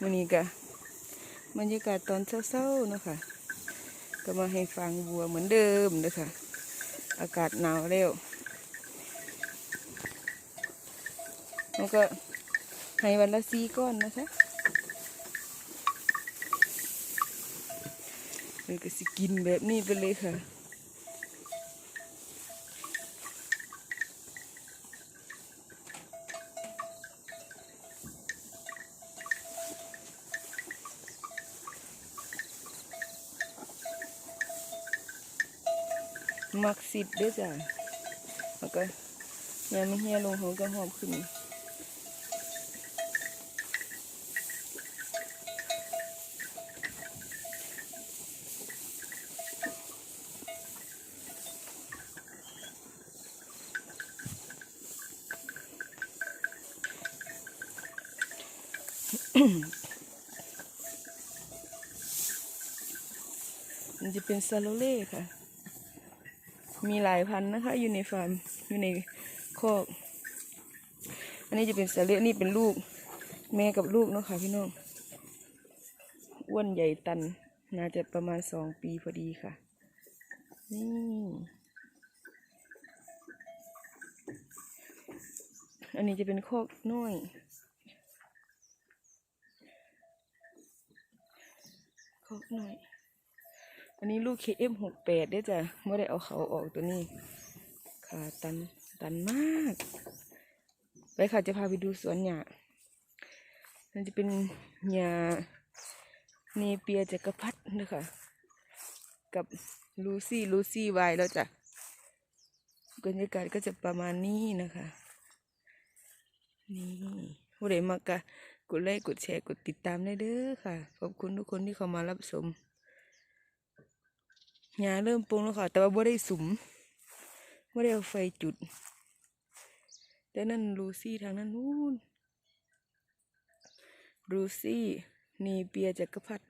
มันนี้ก็บรรยากาศตอนเช้าๆเนาะค่ะก็มาให้ฟังบัวเหมือนเดิมเด้อค่ะ อากาศหนาวแล้วแล้วก็ให้วันละสี่ก้อนนะคะเลยก็สิกินแบบนี้ไปเลยค่ะ มักสิดด้วยจ้ะแล้วก็ยามมันเหี่ยลงเขาก็หอบขึ้นมันจะเป็นซาโลเล่ค่ะ มีหลายพันนะคะ อยู่ในฟาร์มอยู่ในคอก อันนี้จะเป็นซาเล่นี่เป็นลูก แม่กับลูกเนาะค่ะพี่น้องอ้วนใหญ่ตัน น่าจะประมาณสองปีพอดีค่ะ นี่อันนี้จะเป็นคอกน้อยคอกน้อย อันนี้ลูก KM68 เด้อจ้ะไม่ได้เอาเขาออกตัวนี้ ค่ะตันตันมากไปค่ะจะพาไปดูสวนหญ้ามันจะเป็นหญ้าเนเปียจักรพรรดินะคะกับลูซี่ลูซี่ไวแล้วจ้ะบรรยากาศก็จะประมาณนี้นะคะ นี่ผู้ใดมากะกดไลค์กดแชร์กดติดตามได้เด้อค่ะ ขอบคุณทุกคนที่เข้ามารับชม หญ้าเริ่มปรุงแล้วค่ะ แต่ว่าบ่ได้สุมบ่ได้เอาไฟจุดแต่นั่นลูซี่ทางนั้นนู่นลูซี่นีเปียจักรพรรดิ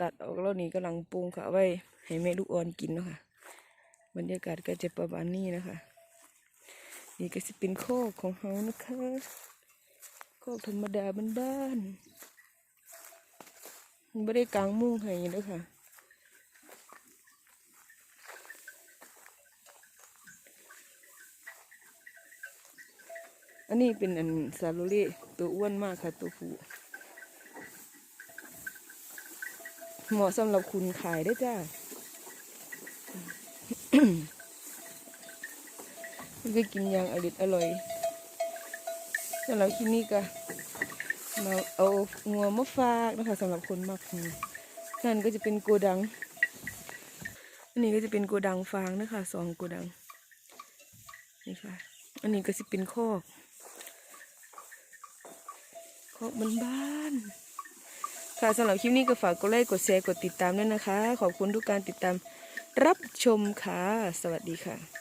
ตัดออกแล้วนี่กำลังปรุงค่ะไว้ให้แม่ลูกอ่อนกินเนาะค่ะ บรรยากาศก็จะประมาณนี้นะคะ นี่ก็จะเป็นโคกของเขานะคะโคกธรรมดาบ้านๆไม่ได้กางมุ้งให้เด้อค่ะ อันนี้เป็นอันซาโลเล่ตัวอ้วนมากค่ะตัวผู้เหมาะสำหรับคุณขายได้จ้ามันก็กินอย่างอร่อยอร่อยสำหรับคลิปนี้ก็มาเอางัวมาฝากนะคะสำหรับคนมากงูนั่นก็จะเป็นโกดัง อันนี้ก็จะเป็นโกดังฟางนะคะสองโกดัง นี่ค่ะ อันนี้ก็จะเป็นคอก คอกบ้านๆค่ะสำหรับคลิปนี้ก็ฝากกดไลค์กดแชร์กดติดตามด้วยนะคะ ขอบคุณทุกการติดตามรับชมค่ะ สวัสดีค่ะ